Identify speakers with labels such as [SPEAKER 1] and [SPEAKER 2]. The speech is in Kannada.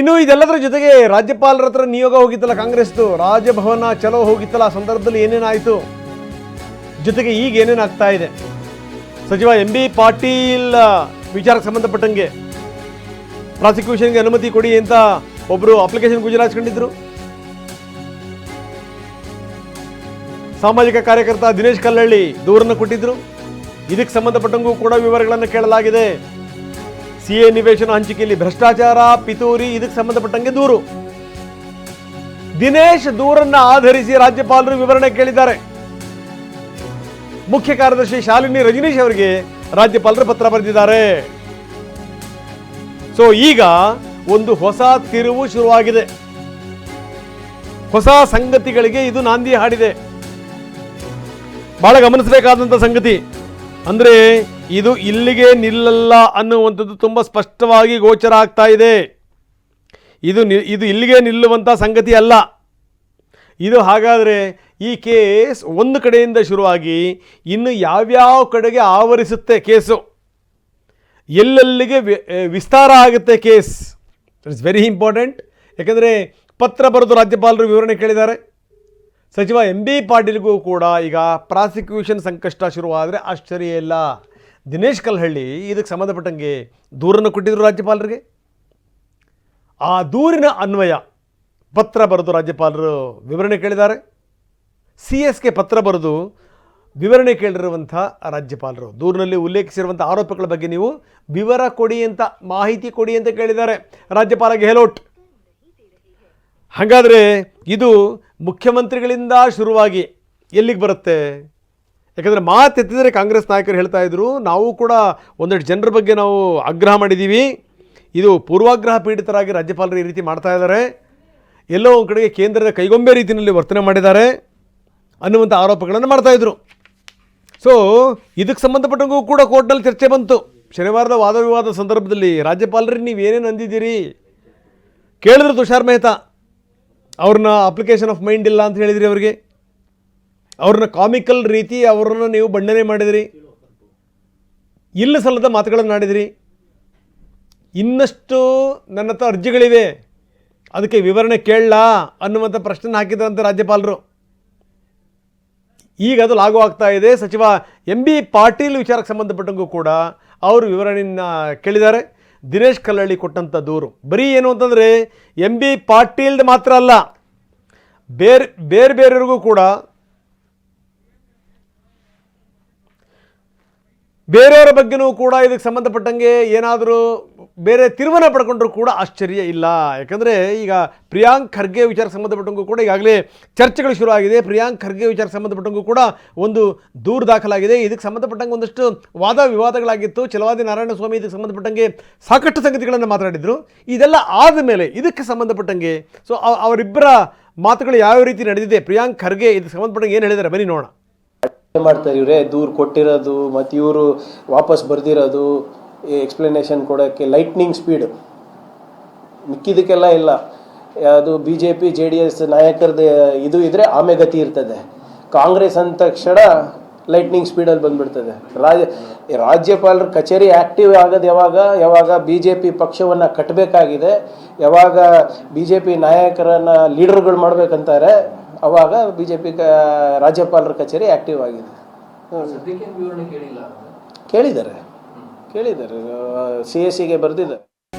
[SPEAKER 1] ಇನ್ನು ಇದೆಲ್ಲದರ ಜೊತೆಗೆ ರಾಜ್ಯಪಾಲರ ಹತ್ರ ನಿಯೋಗ ಹೋಗಿತ್ತಲ್ಲ ಕಾಂಗ್ರೆಸ್ದು, ರಾಜಭವನ ಚಲೋ ಹೋಗಿತ್ತಲ್ಲ ಆ ಸಂದರ್ಭದಲ್ಲಿ ಏನೇನಾಯಿತು? ಜೊತೆಗೆ ಈಗ ಏನೇನಾಗ್ತಾ ಇದೆ? ಸಚಿವ ಎಂ ಬಿ ಪಾಟೀಲ್ ವಿಚಾರಕ್ಕೆ ಸಂಬಂಧಪಟ್ಟಂಗೆ ಪ್ರಾಸಿಕ್ಯೂಷನ್ಗೆ ಅನುಮತಿ ಕೊಡಿ ಅಂತ ಒಬ್ಬರು ಅಪ್ಲಿಕೇಶನ್ ಗುಜರಾಯಿಸ್ಕೊಂಡಿದ್ರು ಸಾಮಾಜಿಕ ಕಾರ್ಯಕರ್ತ ದಿನೇಶ್ ಕಲ್ಲಳ್ಳಿ ದೂರನ್ನು ಕೊಟ್ಟಿದ್ರು. ಇದಕ್ಕೆ ಸಂಬಂಧಪಟ್ಟಂಗೂ ಕೂಡ ವಿವರಗಳನ್ನು ಕೇಳಲಾಗಿದೆ. ಸಿ ಎ ನಿವೇಶನ ಹಂಚಿಕೆಯಲ್ಲಿ ಭ್ರಷ್ಟಾಚಾರ, ಪಿತೂರಿ, ಇದಕ್ಕೆ ಸಂಬಂಧಪಟ್ಟಂಗೆ ದೂರು. ದಿನೇಶ್ ದೂರನ್ನ ಆಧರಿಸಿ ರಾಜ್ಯಪಾಲರು ವಿವರಣೆ ಕೇಳಿದ್ದಾರೆ. ಮುಖ್ಯ ಕಾರ್ಯದರ್ಶಿ ಶಾಲಿನಿ ರಜನೀಶ್ ಅವರಿಗೆ ರಾಜ್ಯಪಾಲರು ಪತ್ರ ಬರೆದಿದ್ದಾರೆ. ಸೊ, ಈಗ ಒಂದು ಹೊಸ ತಿರುವು ಶುರುವಾಗಿದೆ. ಹೊಸ ಸಂಗತಿಗಳಿಗೆ ಇದು ನಾಂದಿ ಹಾಡಿದೆ. ಬಹಳ ಗಮನಿಸಬೇಕಾದಂಥ ಸಂಗತಿ. ಅಂದ್ರೆ ಇದು ಇಲ್ಲಿಗೆ ನಿಲ್ಲಲ್ಲ ಅನ್ನುವಂಥದ್ದು ತುಂಬ ಸ್ಪಷ್ಟವಾಗಿ ಗೋಚರ ಆಗ್ತಾ ಇದೆ. ಇದು ನಿ, ಇದು ಇಲ್ಲಿಗೆ ನಿಲ್ಲುವಂಥ ಸಂಗತಿ ಅಲ್ಲ. ಇದು ಹಾಗಾದರೆ ಈ ಕೇಸ್ ಒಂದು ಕಡೆಯಿಂದ ಶುರುವಾಗಿ ಇನ್ನು ಯಾವ್ಯಾವ ಕಡೆಗೆ ಆವರಿಸುತ್ತೆ ಕೇಸು? ಎಲ್ಲೆಲ್ಲಿಗೆ ವಿಸ್ತಾರ ಆಗುತ್ತೆ ಕೇಸ್? ಇಟ್ಸ್ ವೆರಿ ಇಂಪಾರ್ಟೆಂಟ್ ಯಾಕಂದರೆ ಪತ್ರ ಬರೆದು ರಾಜ್ಯಪಾಲರು ವಿವರಣೆ ಕೇಳಿದ್ದಾರೆ. ಸಚಿವ ಎಂ ಬಿ ಪಾಟೀಲ್ಗೂ ಕೂಡ ಈಗ ಪ್ರಾಸಿಕ್ಯೂಷನ್ ಸಂಕಷ್ಟ ಶುರುವಾದರೆ ಆಶ್ಚರ್ಯ ಇಲ್ಲ. ದಿನೇಶ್ ಕಲ್ಹಳ್ಳಿ ಇದಕ್ಕೆ ಸಂಬಂಧಪಟ್ಟಂಗೆ ದೂರನ್ನು ಕೊಟ್ಟಿದ್ರು ರಾಜ್ಯಪಾಲರಿಗೆ. ಆ ದೂರಿನ ಅನ್ವಯ ಪತ್ರ ಬರೆದು ರಾಜ್ಯಪಾಲರು ವಿವರಣೆ ಕೇಳಿದ್ದಾರೆ. ಸಿ ಎಸ್ಗೆ ಪತ್ರ ಬರೆದು ವಿವರಣೆ ಕೇಳಿರುವಂಥ ರಾಜ್ಯಪಾಲರು. ದೂರಿನಲ್ಲಿ ಉಲ್ಲೇಖಿಸಿರುವಂಥ ಆರೋಪಗಳ ಬಗ್ಗೆ ನೀವು ವಿವರ ಕೊಡಿ ಅಂತ, ಮಾಹಿತಿ ಕೊಡಿ ಅಂತ ಕೇಳಿದ್ದಾರೆ. ರಾಜ್ಯಪಾಲ ಗೆಹ್ಲೋಟ್ ಹಾಗಾದರೆ ಇದು ಮುಖ್ಯಮಂತ್ರಿಗಳಿಂದ ಶುರುವಾಗಿ ಎಲ್ಲಿಗೆ ಬರುತ್ತೆ? ಯಾಕಂದರೆ ಮಾತೆತ್ತಿದರೆ ಕಾಂಗ್ರೆಸ್ ನಾಯಕರು ಹೇಳ್ತಾ ಇದ್ರು, ನಾವು ಕೂಡ ಒಂದೆರಡು ಜನರ ಬಗ್ಗೆ ನಾವು ಆಗ್ರಹ ಮಾಡಿದ್ದೀವಿ ಇದು ಪೂರ್ವಾಗ್ರಹ ಪೀಡಿತರಾಗಿ ರಾಜ್ಯಪಾಲರು ಈ ರೀತಿ ಮಾಡ್ತಾ ಇದ್ದಾರೆ. ಎಲ್ಲೋ ಒಂದು ಕಡೆಗೆ ಕೇಂದ್ರದ ಕೈಗೊಂಬೆ ರೀತಿಯಲ್ಲಿ ವರ್ತನೆ ಮಾಡಿದ್ದಾರೆ ಅನ್ನುವಂಥ ಆರೋಪಗಳನ್ನು ಮಾಡ್ತಾಯಿದ್ರು ಸೊ ಇದಕ್ಕೆ ಸಂಬಂಧಪಟ್ಟಂಗೂ ಕೂಡ ಕೋರ್ಟ್ನಲ್ಲಿ ಚರ್ಚೆ ಬಂತು. ಶನಿವಾರದ ವಾದ ವಿವಾದ ಸಂದರ್ಭದಲ್ಲಿ ರಾಜ್ಯಪಾಲರಿಗೆ ನೀವು ಏನೇನು ಅಂದಿದ್ದೀರಿ? ಕೇಳಿದ್ರು ತುಷಾರ್ ಮೆಹ್ತಾ. ಅವ್ರನ್ನ ಅಪ್ಲಿಕೇಶನ್ ಆಫ್ ಮೈಂಡ್ ಇಲ್ಲ ಅಂತ ಹೇಳಿದ್ರಿ ಅವರಿಗೆ. ಅವ್ರನ್ನ ಕಾಮಿಕಲ್ ರೀತಿ ಅವ್ರನ್ನ ನೀವು ಬಣ್ಣನೆ ಮಾಡಿದ್ರಿ. ಇಲ್ಲ ಸಲ್ಲದ ಮಾತುಗಳನ್ನು ಆಡಿದ್ರಿ. ಇನ್ನಷ್ಟು ನನ್ನ ಹತ್ರ ಅರ್ಜಿಗಳಿವೆ. ಅದಕ್ಕೆ ವಿವರಣೆ ಕೇಳಲಾ ಅನ್ನುವಂಥ ಪ್ರಶ್ನೆ ಹಾಕಿದ್ರಂತೆ ರಾಜ್ಯಪಾಲರು. ಈಗ ಅದು ಲಾಗು ಆಗ್ತಾ ಇದೆ. ಸಚಿವ ಎಂ ಬಿ ಪಾಟೀಲ್ ವಿಚಾರಕ್ಕೆ ಸಂಬಂಧಪಟ್ಟಂಗೂ ಕೂಡ ಅವರು ವಿವರಣೆಯನ್ನು ಕೇಳಿದ್ದಾರೆ. ದಿನೇಶ್ ಕಲ್ಲಳ್ಳಿ ಕೊಟ್ಟಂಥ ದೂರು. ಬರೀ ಏನು ಅಂತಂದರೆ ಎಂ ಬಿ ಪಾಟೀಲ್ದು ಮಾತ್ರ ಅಲ್ಲ. ಬೇರೆ ಬೇರೆ ಬೇರೆಯವ್ರಿಗೂ ಕೂಡ ಬೇರೆಯವರ ಬಗ್ಗೆನೂ ಕೂಡ ಇದಕ್ಕೆ ಸಂಬಂಧಪಟ್ಟಂಗೆ ಏನಾದರೂ ಬೇರೆ ತಿರುವನ್ನ ಪಡ್ಕೊಂಡ್ರೂ ಕೂಡ ಆಶ್ಚರ್ಯ ಇಲ್ಲ. ಯಾಕಂದರೆ ಈಗ ಪ್ರಿಯಾಂಕ್ ಖರ್ಗೆ ವಿಚಾರ ಸಂಬಂಧಪಟ್ಟಂಗೂ ಕೂಡ ಈಗಾಗಲೇ ಚರ್ಚೆಗಳು ಶುರು ಆಗಿದೆ ಪ್ರಿಯಾಂಕ್ ಖರ್ಗೆ ವಿಚಾರ ಸಂಬಂಧಪಟ್ಟಂಗೂ ಕೂಡ ಒಂದು ದೂರು ದಾಖಲಾಗಿದೆ. ಇದಕ್ಕೆ ಸಂಬಂಧಪಟ್ಟಂಗೆ ಒಂದಷ್ಟು ವಾದ ವಿವಾದಗಳಾಗಿತ್ತು. ಚಲವಾದಿ ನಾರಾಯಣ ಸ್ವಾಮಿ ಇದಕ್ಕೆ ಸಂಬಂಧಪಟ್ಟಂಗೆ ಸಾಕಷ್ಟು ಸಂಗತಿಗಳನ್ನು ಮಾತನಾಡಿದರು ಇದೆಲ್ಲ ಆದ ಮೇಲೆ ಇದಕ್ಕೆ ಸಂಬಂಧಪಟ್ಟಂಗೆ ಸೊ ಅವರಿಬ್ಬರ ಮಾತುಗಳು ಯಾವ ರೀತಿ ನಡೆದಿದೆ? ಪ್ರಿಯಾಂಕ್ ಖರ್ಗೆ ಇದಕ್ಕೆ ಸಂಬಂಧಪಟ್ಟಂಗೆ ಏನು ಹೇಳಿದ್ದಾರೆ? ಬನ್ನಿ ನೋಡೋಣ.
[SPEAKER 2] ಮಾಡ್ತಾರೆ ಇವರೇ? ದೂರು ಕೊಟ್ಟಿರೋದು ಮತ್ತು ಇವರು ವಾಪಸ್ ಬರ್ದಿರೋದು ಎಕ್ಸ್ಪ್ಲನೇಷನ್ ಕೊಡೋಕ್ಕೆ ಲೈಟ್ನಿಂಗ್ ಸ್ಪೀಡ್ ಮಿಕ್ಕಿದಕ್ಕೆಲ್ಲ ಇಲ್ಲ. ಅದು B J P J D S ನಾಯಕರದ ಇದು ಇದ್ರೆ ಆಮೇಲೆ ಇರ್ತದೆ. ಕಾಂಗ್ರೆಸ್ ಅಂದ ತಕ್ಷಣ ಲೈಟ್ನಿಂಗ್ ಸ್ಪೀಡಲ್ಲಿ ಬಂದ್ಬಿಡ್ತದೆ. ರಾಜ ರಾಜ್ಯಪಾಲರ ಕಚೇರಿ ಆ್ಯಕ್ಟಿವ್ ಆಗೋದು ಯಾವಾಗ? ಯಾವಾಗ ಬಿ ಜೆ ಪಿ ಪಕ್ಷವನ್ನು ಕಟ್ಟಬೇಕಾಗಿದೆ ಯಾವಾಗ ಬಿ ಜೆ ಪಿ ನಾಯಕರನ್ನು ಲೀಡರ್ಗಳು ಮಾಡ್ಬೇಕಂತಾರೆ? ಅವಾಗ ಬಿ ಜೆ ಪಿ ರಾಜ್ಯಪಾಲರ ಕಚೇರಿ ಆ್ಯಕ್ಟಿವ್ ಆಗಿದೆ. ಕೇಳಿದ್ದಾರೆ. ಕೇಳಿದ್ದಾರೆ. ಸಿ ಎಸ್ ಸಿಗೆ ಬರೆದಿದ್ದಾರೆ.